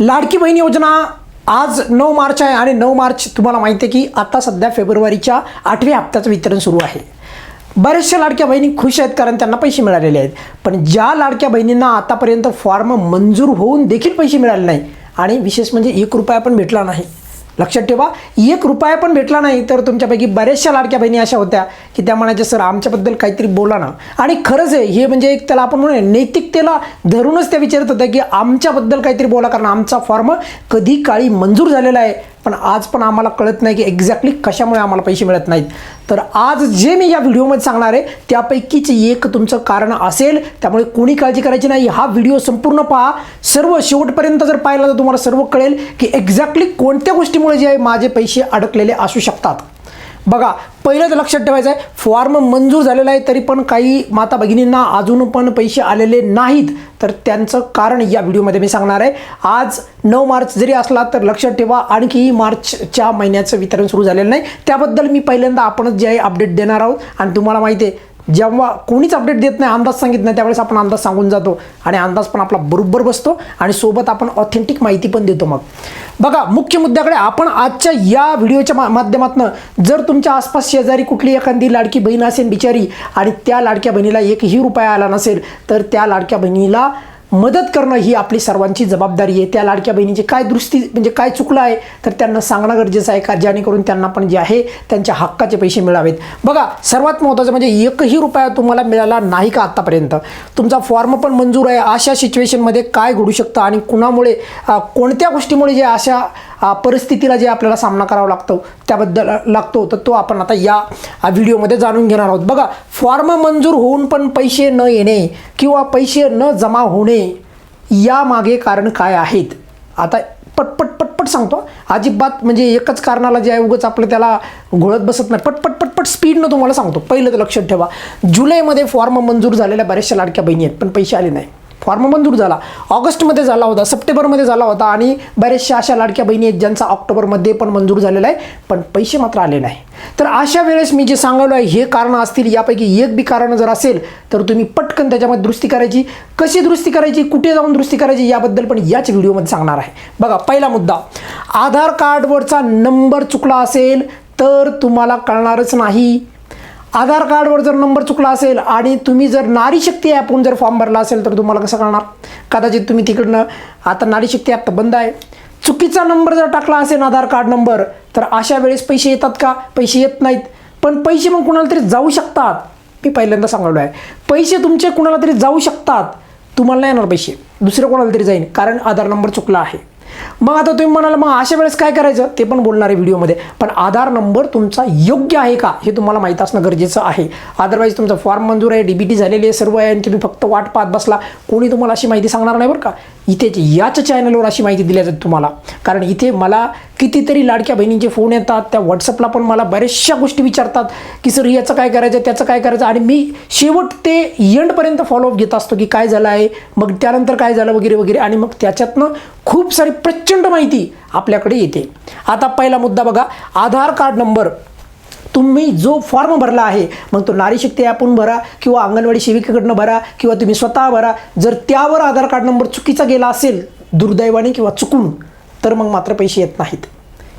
लाडकी बहीण योजना आज नऊ मार्च आहे आणि नऊ मार्च तुम्हाला माहिती आहे की आता सध्या फेब्रुवारीच्या आठव्या हप्त्याचं वितरण सुरू आहे. बऱ्याचशा लाडक्या बहिणी खुश आहेत कारण त्यांना पैसे मिळालेले आहेत. पण ज्या लाडक्या बहिणींना आतापर्यंत फॉर्म मंजूर होऊन देखील पैसे मिळाले नाही आणि विशेष म्हणजे एक रुपया पण भेटला नाही लक्षात ठेवा एक रुपया पण भेटला नाही तर तुमच्यापैकी बऱ्याचशा लाडक्या बहिणी अशा होत्या की त्या म्हणायच्या सर आमच्याबद्दल काहीतरी बोला ना. आणि खरंच आहे हे म्हणजे एक त्याला आपण म्हणूया नैतिकतेला धरूनच त्या विचारत होत्या की आमच्याबद्दल काहीतरी बोला कारण आमचा फॉर्म कधी काळी मंजूर झालेला आहे. पण आज पण आम्हाला कळत नाही की एक्झॅक्टली कशामुळे आम्हाला पैसे मिळत नाहीत. तर आज जे मी या व्हिडिओमध्ये सांगणार आहे त्यापैकीच एक तुमचं कारण असेल त्यामुळे कोणी काळजी करायची नाही. हा व्हिडिओ संपूर्ण पहा. सर्व शेवटपर्यंत जर पाहिला तर तुम्हाला सर्व कळेल की एक्झॅक्टली कोणत्या गोष्टीमुळे जे आहे माझे पैसे अडकलेले असू शकतात. बघा पहिलं तर लक्षात ठेवायचं आहे फॉर्म मंजूर झालेला आहे तरी पण काही माता भगिनींना अजून पण पैसे आलेले नाहीत. तर त्यांचं कारण या व्हिडिओमध्ये मी सांगणार आहे. आज नऊ मार्च जरी असला तर लक्षात ठेवा आणखी मार्चच्या महिन्याचं वितरण सुरू झालेलं नाही. त्याबद्दल मी पहिल्यांदा आपणच जे आहे अपडेट देणार आहोत. आणि तुम्हाला माहिती आहे जेव्हा कोणीच अपडेट देत नाही अंदाज सांगित नाही त्यावेळेस आपण अंदाज सांगून जातो. आणि अंदाज पण आपला बरोबर बसतो आणि सोबत आपण ऑथेंटिक माहिती पण देतो मग. बघा मुख्य मुद्द्याकडे आपण आजच्या या व्हिडिओच्या मा माध्यमातून जर तुमच्या आसपास शेजारी कुठली एखादी लाडकी बहीण असेल बिचारी आणि त्या लाडक्या बहिणीला एकही रुपया आला नसेल तर त्या लाडक्या बहिणीला मदत करणं ही आपली सर्वांची जबाबदारी आहे. त्या लाडक्या बहिणीची काय दृष्टी म्हणजे काय चुकलं आहे तर त्यांना सांगणं गरजेचं आहे का? जेणेकरून त्यांना पण जे आहे त्यांच्या हक्काचे पैसे मिळावेत. बघा सर्वात महत्त्वाचं म्हणजे एकही रुपया तुम्हाला मिळाला नाही का आत्तापर्यंत तुमचा फॉर्म पण मंजूर आहे. अशा सिच्युएशनमध्ये काय घडू शकतं आणि कुणामुळे कोणत्या गोष्टीमुळे जे अशा परिस्थितीला जे आपल्याला सामना करावा लागतो त्याबद्दल लागतो तर तो आपण आता या व्हिडिओमध्ये जाणून घेणार आहोत. बघा फॉर्म मंजूर होऊन पण पैसे न येणे किंवा पैसे न जमा होणे यामागे कारण काय आहेत? आता पटपट पटपट सांगतो. अजिबात म्हणजे एकच कारणाला जे आहे उगंच आपलं त्याला घोळत बसत नाही. पटपट पटपट स्पीडनं तुम्हाला सांगतो. पहिलं तर लक्षात ठेवा. जुलैमध्ये फॉर्म मंजूर झालेल्या बऱ्याचशा लाडक्या बहिणी आहेत पण पैसे आले नाही. फॉर्म मंजूर झाला. ऑगस्टमध्ये झाला होता सप्टेंबरमध्ये झाला होता आणि बऱ्याचशा अशा लाडक्या बहिणी आहेत ज्यांचा ऑक्टोबरमध्ये पण मंजूर झालेला आहे पण पैसे मात्र आले नाही. तर अशा वेळेस मी जे सांगलो आहे हे कारणं असतील यापैकी एक बी कारण जर असेल तर तुम्ही पटकन त्याच्यामध्ये दुरुस्ती करायची. कशी दुरुस्ती करायची कुठे जाऊन दुरुस्ती करायची याबद्दल पण याच व्हिडिओमध्ये सांगणार आहे. बघा पहिला मुद्दा आधार कार्डवरचा नंबर चुकला असेल तर तुम्हाला कळणारच नाही. आधार कार्डवर जर नंबर चुकला असेल आणि तुम्ही जर नारी शक्ती ॲपहून जर फॉर्म भरला असेल तर तुम्हाला कसं कळणार? कदाचित तुम्ही तिकडनं आता नारी शक्ती ॲप तर बंद आहे. चुकीचा नंबर जर टाकला असेल आधार कार्ड नंबर तर अशा वेळेस पैसे येतात का? पैसे येत नाहीत. पण पैसे मग कुणाला तरी जाऊ शकतात. मी पहिल्यांदा सांगलो आहे. पैसे तुमचे कुणाला तरी जाऊ शकतात. तुम्हाला नाही येणार पैसे. दुसरं कोणाला तरी जाईल कारण आधार नंबर चुकला आहे. मग आता तुम्ही म्हणाल मग अशा वेळेस काय करायचं? ते पण बोलणार आहे व्हिडिओमध्ये. पण आधार नंबर तुमचा योग्य आहे का हे तुम्हाला माहीत असणं गरजेचं आहे. अदरवाईज तुमचा फॉर्म मंजूर आहे डीबीटी झालेली आहे सर्व आहे आणि तुम्ही फक्त वाट पाहत बसला. कोणी तुम्हाला अशी माहिती सांगणार नाही बरं का? इथेच याच चॅनलवर अशी माहिती दिली जाते तुम्हाला. कारण इथे मला कितीतरी लाडक्या बहिणींचे फोन येतात त्या व्हॉट्सअपला पण मला बऱ्याचशा गोष्टी विचारतात की सर याचं काय करायचं त्याचं काय करायचं आणि मी शेवट ते एंडपर्यंत फॉलोअप घेत असतो की काय झालं आहे मग त्यानंतर काय झालं वगैरे वगैरे. आणि मग त्याच्यातनं खूप सारी प्रचंड माहिती आपल्याकडे येते. आता पहिला मुद्दा बघा आधार कार्ड नंबर तुम्ही जो फॉर्म भरला आहे मग तो नारी शक्ती ॲपहून भरा किंवा अंगणवाडी सेविकेकडनं भरा किंवा तुम्ही स्वतः भरा. जर त्यावर आधार कार्ड नंबर चुकीचा गेला असेल दुर्दैवाने किंवा चुकून तर मग मात्र पैसे येत नाहीत.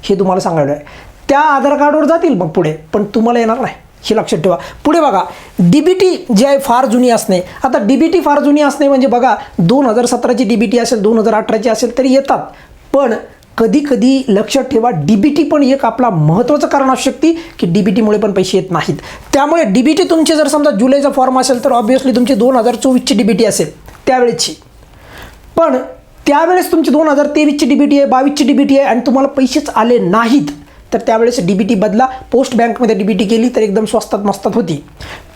हे तुम्हाला सांगायला आहे. त्या आधार कार्डवर जातील मग पुढे पण तुम्हाला येणार नाही. हे लक्षात ठेवा. पुढे बघा डी बी टी जी आहे फार जुनी असणे. आता डी बी टी फार जुनी असणे म्हणजे बघा दोन हजार सतराची डी बी टी असेल दोन हजार अठराची असेल तरी येतात. पण कधी कधी लक्षात ठेवा. डी बी टी पण एक आपला महत्त्वाचं कारण असू शकते की डी बी टीमुळे पण पैसे येत नाहीत. त्यामुळे डी बी टी तुमचे जर समजा जुलैचा फॉर्म असेल तर ऑब्व्हियसली तुमची दोन हजार चोवीसची डी बी टी असेल त्यावेळेची पण त्यावेळेस तुमची दोन हजार तेवीसची डी बी टी आहे बावीसची डी बी टी आहे आणि तुम्हाला पैसेच आले नाहीत तर त्यावेळेस डी बी टी बदला. पोस्ट बँकमध्ये डी बी टी केली तर एकदम स्वस्तात मस्तात होती.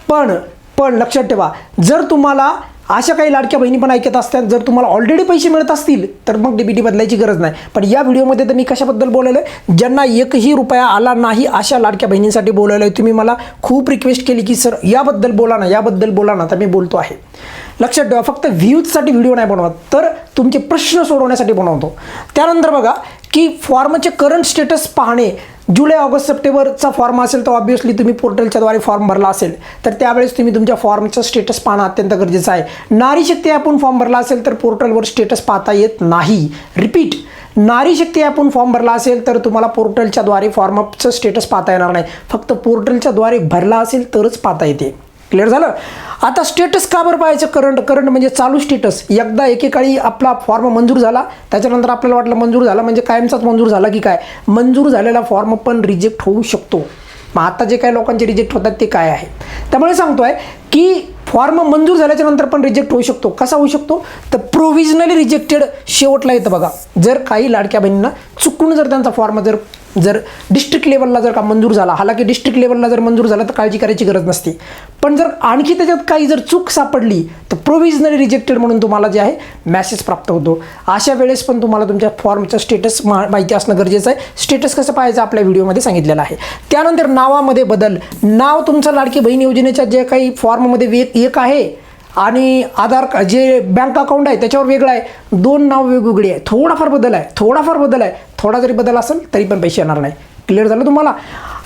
पण पण लक्षात ठेवा जर तुम्हाला अशा काही लाडक्या बहिणी पण ऐकत असतात जर तुम्हाला ऑलरेडी पैसे मिळत असतील तर मग डी बी टी बदलायची गरज नाही. पण या व्हिडिओमध्ये तर मी कशाबद्दल बोललो आहे ज्यांना एकही रुपया आला नाही अशा लाडक्या बहिणींसाठी बोलवलं आहे तुम्ही मला खूप रिक्वेस्ट केली की सर याबद्दल बोला ना याबद्दल बोला ना. तर मी बोलतो आहे. लक्षात ठेवा फक्त व्ह्यूजसाठी व्हिडिओ नाही बनवत तर तुमचे प्रश्न सोडवण्यासाठी बनवतो. त्यानंतर बघा की फॉर्मचे करंट स्टेटस पाहणे जुलै ऑगस्ट सप्टेंबरचा फॉर्म असेल तर ऑब्वियसली तुम्ही पोर्टलच्याद्वारे फॉर्म भरला असेल. तर त्यावेळेस तुम्ही तुमच्या फॉर्मचं स्टेटस पाहणं अत्यंत गरजेचं आहे. नारी शक्ती ॲपहून फॉर्म भरला असेल तर पोर्टलवर स्टेटस पाहता येत नाही. रिपीट नारी शक्ती ॲपहून फॉर्म भरला असेल तर तुम्हाला पोर्टलच्याद्वारे फॉर्मचं स्टेटस पाहता येणार नाही. फक्त पोर्टलच्याद्वारे भरला असेल तरच पाहता येते. क्लिअर झालं? आता स्टेटस का बरं पाहायचं? करंट करंट म्हणजे चालू स्टेटस एकदा एकेकाळी आपला फॉर्म मंजूर झाला त्याच्यानंतर आपल्याला वाटलं मंजूर झाला म्हणजे कायमचाच मंजूर झाला की काय? मंजूर झालेला फॉर्म पण रिजेक्ट होऊ शकतो. मग आता जे काही लोकांचे रिजेक्ट होतात ते काय आहे? त्यामुळे सांगतो आहे की फॉर्म मंजूर झाल्याच्यानंतर पण रिजेक्ट होऊ शकतो. कसा होऊ शकतो? तर प्रोव्हिजनली रिजेक्टेड शेवटला येतं बघा. जर काही लाडक्या बहिणींना चुकून जर त्यांचा फॉर्म जर जर डिस्ट्रिक्ट लेवलला जर का मंजूर झाला हालाकी डिस्ट्रिक्ट लेवलला जर मंजूर झाला तर काळजी करायची गरज नसते. पण जर आणखी त्याच्यात काही जर चूक सापडली तर प्रोव्हिजनली रिजेक्टेड म्हणून तुम्हाला जे आहे मॅसेज प्राप्त होतो. अशा वेळेस पण तुम्हाला तुमच्या फॉर्मचं स्टेटस मा माहिती असणं गरजेचं आहे. स्टेटस कसं पाहायचं आपल्या व्हिडिओमध्ये सांगितलेलं आहे. त्यानंतर नावामध्ये बदल. नाव तुमचं लाडकी बहीण योजनेच्या जे काही फॉर्ममध्ये वे एक आहे आणि आधार का जे बँक अकाउंट आहे त्याच्यावर वेगळं आहे. दोन नाव वेगवेगळी आहे. थोडाफार बदल आहे. थोडाफार बदल आहे. थोडा जरी बदल असेल तरी पण पैसे येणार नाही. क्लिअर झालं तुम्हाला?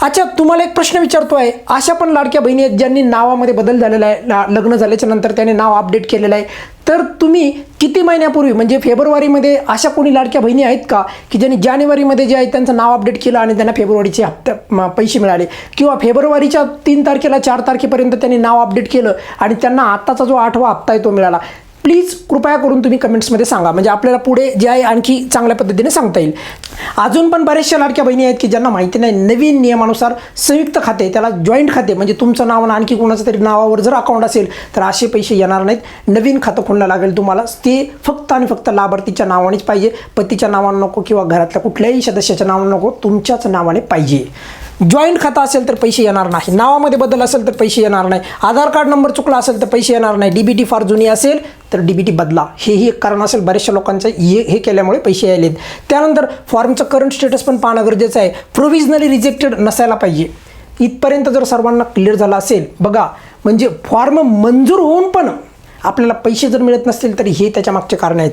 अच्छा तुम्हाला एक प्रश्न विचारतो आहे. अशा पण लाडक्या बहिणी आहेत ज्यांनी नावामध्ये बदल झालेला आहे ला- लग्न झाल्याच्यानंतर त्याने नाव अपडेट केलेलं आहे. तर तुम्ही किती महिन्यापूर्वी म्हणजे फेब्रुवारीमध्ये अशा कोणी लाडक्या बहिणी आहेत का? की ज्यांनी जानेवारीमध्ये जे आहे त्यांचं नाव अपडेट केलं आणि त्यांना फेब्रुवारीचे हप्त्या म- पैसे मिळाले. किंवा फेब्रुवारीच्या तीन तारखेला चार तारखेपर्यंत त्यांनी नाव अपडेट केलं आणि त्यांना आत्ताचा जो आठवा हप्ता आहे तो मिळाला. प्लीज कृपया करून तुम्ही कमेंट्समध्ये सांगा. म्हणजे आपल्याला पुढे जे आहे आणखी चांगल्या पद्धतीने सांगता येईल. अजून पण बऱ्याचशा लाडक्या बहिणी आहेत की ज्यांना माहिती नाही नवीन नियमानुसार संयुक्त खाते त्याला जॉईंट खाते म्हणजे तुमचं नाव आणि आणखी कोणाचं तरी नावावर जर अकाउंट असेल तर असे पैसे येणार नाहीत. नवीन खातं खोलणं लागेल तुम्हाला. ते फक्त आणि फक्त लाभार्थीच्या नावानेच पाहिजे. पतीच्या नावानं नको किंवा घरातल्या कुठल्याही सदस्याच्या नावानं नको तुमच्याच नावाने पाहिजे. जॉईंट खातं असेल तर पैसे येणार नाही. नावामध्ये बदल असेल तर पैसे येणार नाही. आधार कार्ड नंबर चुकला असेल तर पैसे येणार नाही. डीबीटी फार जुनी असेल तर डीबीटी बदला. हेही एक कारण असेल. बऱ्याचशा लोकांचं हे हे केल्यामुळे पैसे यायलेत. त्यानंतर फॉर्मचं करंट स्टेटस पण पाहणं गरजेचं आहे. प्रोव्हिजनली रिजेक्टेड नसायला पाहिजे. इथपर्यंत जर सर्वांना क्लिअर झालं असेल बघा म्हणजे फॉर्म मंजूर होऊन पण आपल्याला पैसे जर मिळत नसतील तर हे त्याच्या मागचे कारण आहेत.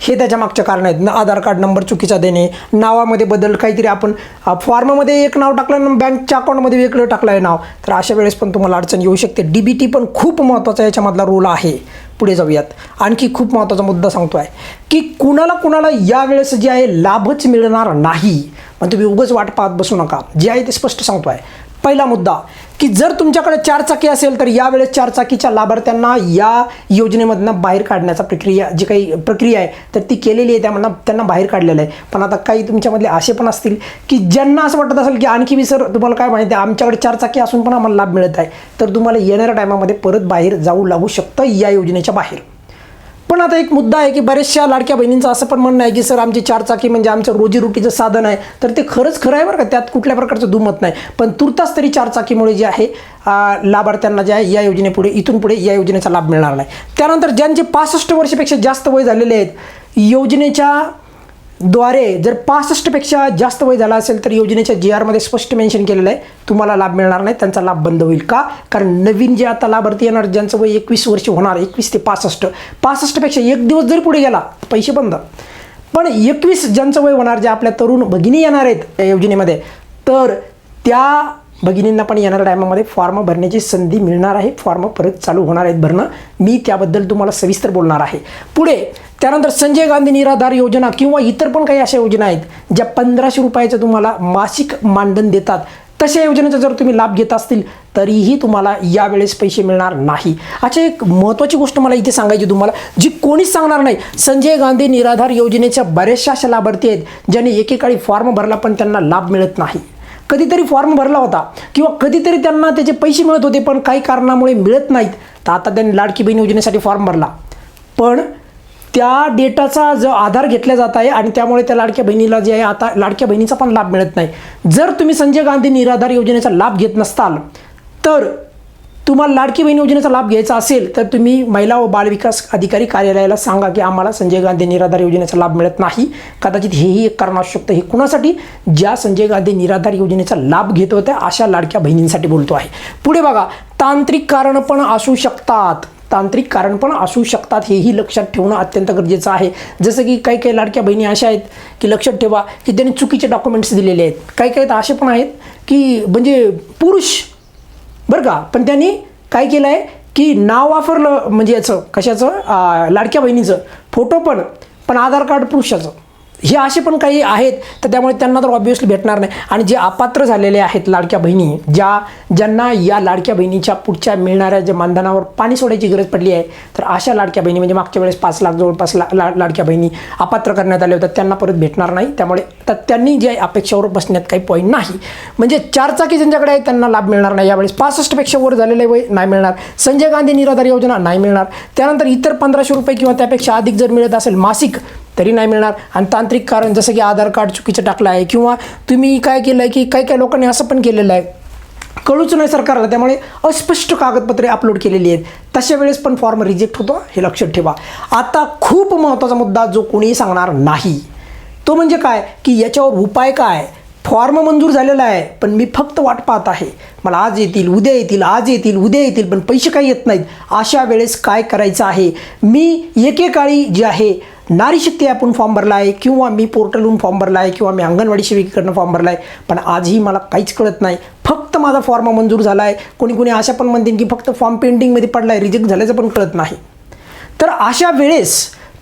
हे त्याच्या मागच्या कारण आहेत. आधार कार्ड नंबर चुकीचा देणे नावामध्ये बदल काहीतरी आपण फॉर्ममध्ये एक नाव टाकलं बँकच्या अकाउंटमध्ये वेगळं टाकलं आहे नाव. तर अशा वेळेस पण तुम्हाला अडचण येऊ शकते. डी बी टी पण खूप महत्त्वाचा याच्यामधला रोल आहे. पुढे जाऊयात. आणखी खूप महत्त्वाचा मुद्दा सांगतो आहे की कुणाला कुणाला यावेळेस जे आहे लाभच मिळणार नाही. मग तुम्ही उगच वाट पाहत बसू नका. जे आहे ते स्पष्ट सांगतो आहे पहिला मुद्दा की जर तुमच्याकडे चारचाकी असेल तर यावेळेस चारचाकीच्या लाभार्थ्यांना या योजनेमधनं बाहेर काढण्याचा प्रक्रिया जी काही प्रक्रिया आहे तर ती केलेली आहे त्यामधनं त्यांना बाहेर काढलेलं आहे. पण आता काही तुमच्यामधले असे पण असतील की ज्यांना असं वाटत असेल की आणखी मी सर तुम्हाला काय माहिती आहे आमच्याकडे चारचाकी असून पण आम्हाला लाभ मिळत आहे तर तुम्हाला येणाऱ्या टायमामध्ये परत बाहेर जाऊ लागू शकतं या योजनेच्या बाहेर. पण आता एक मुद्दा आहे की बऱ्याचशा लाडक्या बहिणींचं असं पण म्हणणं आहे की सर आमची चारचाकी म्हणजे आमचं रोजीरोटीचं साधन आहे. तर ते खरंच खरं आहे बरं का? त्यात कुठल्या प्रकारचं दुमत नाही. पण तुर्तास तरी चारचाकीमुळे जे आहे लाभार्थ्यांना जे आहे या योजनेपुढे इथून पुढे या योजनेचा लाभ मिळणार नाही. त्यानंतर ज्यांचे पासष्ट वर्षापेक्षा जास्त वय झालेले आहेत योजनेच्या द्वारे जर पासष्टपेक्षा जास्त वय झाला असेल तर योजनेच्या जी आरमध्ये स्पष्ट मेन्शन केलेलं आहे. तुम्हाला लाभ मिळणार नाही त्यांचा लाभ बंद होईल का? कारण नवीन जे आता लाभार्थी येणार ज्यांचं वय एकवीस वर्ष होणार एकवीस ते पासष्ट पासष्टपेक्षा एक दिवस जर पुढे गेला पैसे बंद. पण एकवीस ज्यांचं वय होणार जे आपल्या तरुण भगिनी येणार आहेत या योजनेमध्ये तर त्या भगिनींना पण येणाऱ्या टायमामध्ये फॉर्म भरण्याची संधी मिळणार आहे. फॉर्म परत चालू होणार आहेत भरणं. मी त्याबद्दल तुम्हाला सविस्तर बोलणार आहे. पुढे त्यानंतर संजय गांधी निराधार योजना किंवा इतर पण काही अशा योजना आहेत ज्या पंधराशे रुपयाचं तुम्हाला मासिक मानधन देतात. तशा योजनेचा जर तुम्ही लाभ घेत असतील तरीही तुम्हाला यावेळेस पैसे मिळणार नाही. अच्छा एक महत्त्वाची गोष्ट मला इथे सांगायची तुम्हाला जी कोणीच सांगणार नाही. संजय गांधी निराधार योजनेच्या बऱ्याचशा अशा लाभार्थी आहेत ज्यांनी एकेकाळी फॉर्म भरला पण त्यांना लाभ मिळत नाही. कधीतरी फॉर्म भरला होता किंवा कधीतरी त्यांना त्याचे पैसे मिळत होते पण काही कारणामुळे मिळत नाहीत. तर आता त्यांनी लाडकी बहीण योजनेसाठी फॉर्म भरला. पण त्या डेटाचा जो आधार घेतला जात आहे आणि त्यामुळे त्या लाडक्या बहिणीला जे आहे आता लाडक्या बहिणीचा पण लाभ मिळत नाही. जर तुम्ही संजय गांधी निराधार योजनेचा लाभ घेत नसताल तर तुम्हाला लाडकी बहीण योजनेचा लाभ घ्यायचा असेल तर तुम्ही महिला व बालविकास अधिकारी कार्यालयाला सांगा की आम्हाला संजय गांधी निराधार योजनेचा लाभ मिळत नाही. कदाचित हेही एक कारण असू शकतं हे कुणासाठी? ज्या संजय गांधी निराधार योजनेचा लाभ घेत होत्या अशा लाडक्या बहिणींसाठी बोलतो आहे. पुढे बघा तांत्रिक कारणं पण असू शकतात. तांत्रिक कारण पण असू शकतात हेही लक्षात ठेवणं अत्यंत गरजेचं आहे. जसं की काही काही लाडक्या बहिणी अशा आहेत की लक्षात ठेवा की त्यांनी चुकीचे डॉक्युमेंट्स दिलेले आहेत. काही काही तर असे पण आहेत की म्हणजे पुरुष बरं का पण त्यांनी काय केलं आहे की नाव वापरलं म्हणजे याचं कशाचं? लाडक्या बहिणीचं. फोटो पण पण आधार कार्ड पुरुषाचं. हे असे पण काही आहेत तर त्यामुळे त्यांना तर ऑब्व्हियसली भेटणार नाही. आणि जे अपात्र झालेले आहेत लाडक्या बहिणी ज्या ज्यांना या लाडक्या बहिणीच्या पुढच्या मिळणाऱ्या ज्या मानधनावर पाणी सोडायची गरज पडली आहे तर अशा लाडक्या बहिणी म्हणजे मागच्या वेळेस पाच लाख जवळपास ला ला लाडक्या बहिणी अपात्र करण्यात आल्या होत्या त्यांना परत भेटणार नाही. त्यामुळे तर त्यांनी जे अपेक्षावर बसण्यात काही पॉईंट नाही. म्हणजे चारचाकी ज्यांच्याकडे आहे त्यांना लाभ मिळणार नाही. यावेळेस पासष्टपेक्षा वर झालेले वय नाही मिळणार. संजय गांधी निराधार योजना नाही मिळणार. त्यानंतर इतर पंधराशे रुपये किंवा त्यापेक्षा अधिक जर मिळत असेल मासिक तरी नाही मिळणार. आणि तांत्रिक कारण जसं की आधार कार्ड चुकीचं टाकलं आहे किंवा तुम्ही काय केलं आहे की काही काही लोकांनी असं पण केलेलं आहे. कळूच नाही सरकारला त्यामुळे अस्पष्ट कागदपत्रे अपलोड केलेली आहेत. तशा वेळेस पण फॉर्म रिजेक्ट होतो. हे लक्षात ठेवा. आता खूप महत्त्वाचा मुद्दा जो कोणीही सांगणार नाही. तो म्हणजे काय? की याच्यावर उपाय काय? फॉर्म मंजूर झालेला आहे पण मी फक्त वाट पाहत आहे. मला आज येतील उद्या येतील आज येतील उद्या येतील पण पैसे काही येत नाहीत. अशा वेळेस काय करायचं आहे? मी एकेकाळी जे आहे नारी शक्ती ॲपहून फॉर्म भरला आहे किंवा मी पोर्टलहून फॉर्म भरला आहे किंवा मी अंगणवाडी सेविकेकडनं फॉर्म भरला आहे पण आजही मला काहीच कळत नाही. फक्त माझा फॉर्म मंजूर झाला आहे कोणी कोणी अशा पण म्हणतील की फक्त फॉर्म पेंडिंगमध्ये पडला आहे रिजेक्ट झाल्याचं पण कळत नाही. तर अशा वेळेस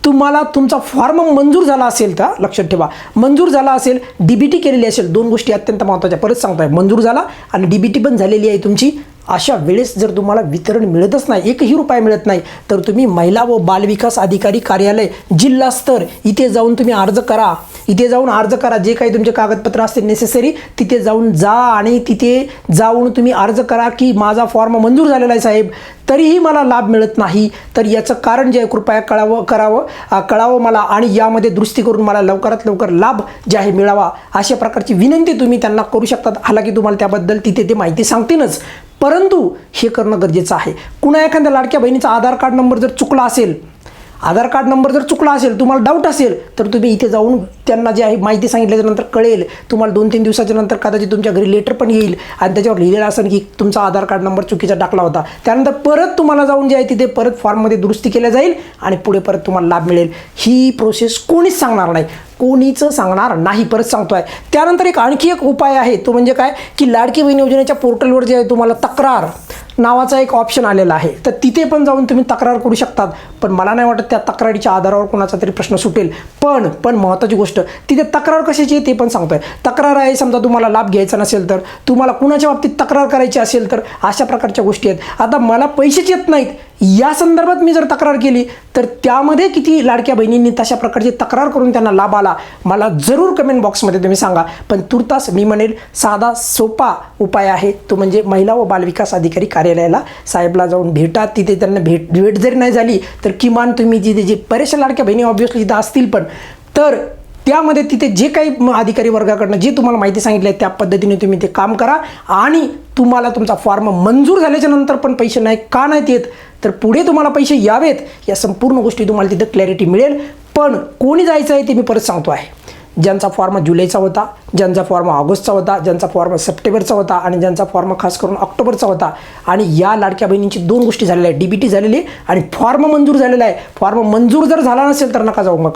तुम्हाला तुमचा फॉर्म मंजूर झाला असेल तर लक्षात ठेवा. मंजूर झाला असेल डी बी टी केलेली असेल दोन गोष्टी अत्यंत महत्त्वाच्या. परत सांगतोय मंजूर झाला आणि डी बी टी पण झालेली आहे तुमची. अशा वेळेस जर तुम्हाला वितरण मिळतच नाही एकही रुपया मिळत नाही तर तुम्ही महिला व बालविकास अधिकारी कार्यालय जिल्हा स्तर इथे जाऊन तुम्ही अर्ज करा. इथे जाऊन अर्ज करा. जे काही तुमचे कागदपत्र असतील नेसेसरी तिथे जाऊन जा आणि तिथे जाऊन तुम्ही अर्ज करा की माझा फॉर्म मंजूर झालेला आहे साहेब. तरीही मला लाभ मिळत नाही. तर याचं कारण जे आहे कृपया कळावं करावं कळावं मला आणि यामध्ये दुरुस्ती करून मला लवकरात लवकर लाभ जे आहे मिळावा. अशा प्रकारची विनंती तुम्ही त्यांना करू शकतात. हालाकी तुम्हाला त्याबद्दल तिथे ते माहिती सांगतीलच. परंतु हे करणं गरजेचं आहे. कुणा एखाद्या लाडक्या बहिणीचा आधार कार्ड नंबर जर चुकला असेल आधार कार्ड नंबर जर चुकला असेल तुम्हाला डाऊट असेल तर तुम्ही इथे जाऊन त्यांना जे आहे माहिती सांगितल्याच्या नंतर कळेल. तुम्हाला दोन तीन दिवसाच्या नंतर कदाचित तुमच्या घरी लेटर पण येईल आणि त्याच्यावर लिहिलेलं असेल की तुमचा आधार कार्ड नंबर चुकीचा टाकला होता. त्यानंतर परत तुम्हाला जाऊन जे आहे तिथे परत फॉर्ममध्ये दुरुस्ती केल्या जाईल आणि पुढे परत तुम्हाला लाभ मिळेल. ही प्रोसेस कोणीच सांगणार नाही. कोणीच सांगणार नाही परत सांगतो आहे त्यानंतर एक आणखी एक उपाय आहे तो म्हणजे काय? की लाडकी बहीण योजनेच्या पोर्टलवर जे आहे तुम्हाला तक्रार. नावाचा एक ऑप्शन आलेला आहे. तर तिथे पण जाऊन तुम्ही तक्रार करू शकतात. पण मला नाही वाटत त्या तक्रारीच्या आधारावर कोणाचा तरी प्रश्न सुटेल. पण पण महत्त्वाची गोष्ट तिथे तक्रार कशाची आहे ते पण सांगतोय. तक्रार आहे समजा तुम्हाला लाभ घ्यायचा नसेल तर तुम्हाला कुणाच्या बाबतीत तक्रार करायची असेल तर अशा प्रकारच्या गोष्टी आहेत. आता मला पैसेच येत नाहीत. या संदर्भात मी जर तक्रार केली तर त्यामध्ये किती लाडक्या बहिणींनी तशा प्रकारची तक्रार करून त्यांना लाभ आला मला जरूर कमेंट बॉक्समध्ये तुम्ही सांगा. पण तुर्तास मी म्हणेल साधा सोपा उपाय आहे तो म्हणजे महिला व बालविकास अधिकारी कार्यालयाला साहेबला जाऊन भेटा. तिथे त्यांना भेट भेट जरी नाही झाली तर किमान तुम्ही जिथे जे बऱ्याचशा लाडक्या बहिणी ऑब्व्हियसली तिथं असतील पण. तर त्यामध्ये तिथे जे काही म- अधिकारी वर्गाकडनं जे तुम्हाला माहिती सांगितली आहे त्या पद्धतीने तुम्ही ते काम करा. आणि तुम्हाला तुमचा फॉर्म मंजूर झाल्याच्यानंतर पण पैसे नाही का नाहीत येत? तर पुढे तुम्हाला पैसे यावेत. या संपूर्ण गोष्टी तुम्हाला तिथं क्लॅरिटी मिळेल. पण कोणी जायचं आहे ते मी परत सांगतो आहे. ज्यांचा फॉर्म जुलैचा होता ज्यांचा फॉर्म ऑगस्टचा होता ज्यांचा फॉर्म सप्टेंबरचा होता आणि ज्यांचा फॉर्म खास करून ऑक्टोबरचा होता. आणि या लाडक्या बहिणींची दोन गोष्टी झालेल्या आहेत. डी बी टी झालेली आणि फॉर्म मंजूर झालेला आहे. फॉर्म मंजूर जर झाला नसेल तर नका जाऊ मग.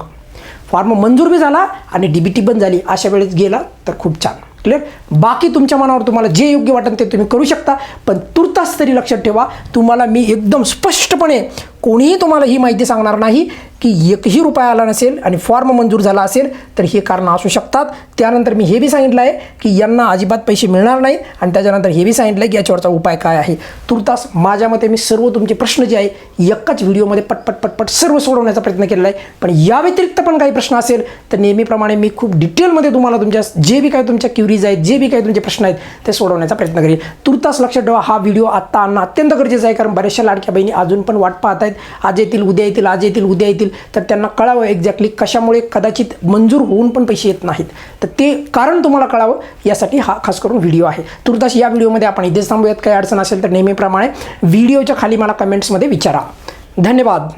फॉर्म मंजूर बी झाला आणि डी बी टी पण झाली. अशा वेळेस गेला तर खूप छान. क्लिअर बाकी तुमच्या मनावर तुम्हाला जे योग्य वाटेल ते तुम्ही करू शकता. पण तुर्तास तरी लक्षात ठेवा तुम्हाला मी एकदम स्पष्टपणे कोणीही तुम्हाला ही माहिती सांगणार नाही. की एकही रुपया आला नसेल आणि फॉर्म मंजूर झाला असेल तर हे कारणं असू शकतात. त्यानंतर मी हे बी सांगितलं आहे की यांना अजिबात पैसे मिळणार नाही आणि त्याच्यानंतर हे बी सांगितलं आहे की याच्यावरचा उपाय काय आहे. तुर्तास माझ्या मते मी सर्व तुमचे प्रश्न जे आहे एकाच व्हिडिओमध्ये पटपट पटपट सर्व सोडवण्याचा प्रयत्न केलेला आहे. पण या व्यतिरिक्त पण काही प्रश्न असेल तर नेहमीप्रमाणे मी खूप डिटेलमध्ये तुम्हाला तुमच्या जे बी काय तुमच्या क्युरीज आहेत जे बी काही तुमचे प्रश्न आहेत ते सोडवण्याचा प्रयत्न करेल. तुर्तास लक्षात ठेवा हा व्हिडिओ आत्ता आणणं अत्यंत गरजेचं आहे कारण बऱ्याचशा लाडक्या बहिणी अजून पण वाट पाहत आहेत. आज येतील उद्या येतील आज येतील उद्या येतील. तर त्यांना कळावं एक्झॅक्टली कशामुळे कदाचित मंजूर होऊन पण पैसे येत नाहीत. तर ते कारण तुम्हाला कळावं यासाठी हा खास करून व्हिडिओ आहे. तुर्तास या व्हिडिओमध्ये आपण इथेच थांबूयात. काही अडचण असेल तर नेहमीप्रमाणे व्हिडिओच्या खाली मला कमेंट्समध्ये विचारा. धन्यवाद.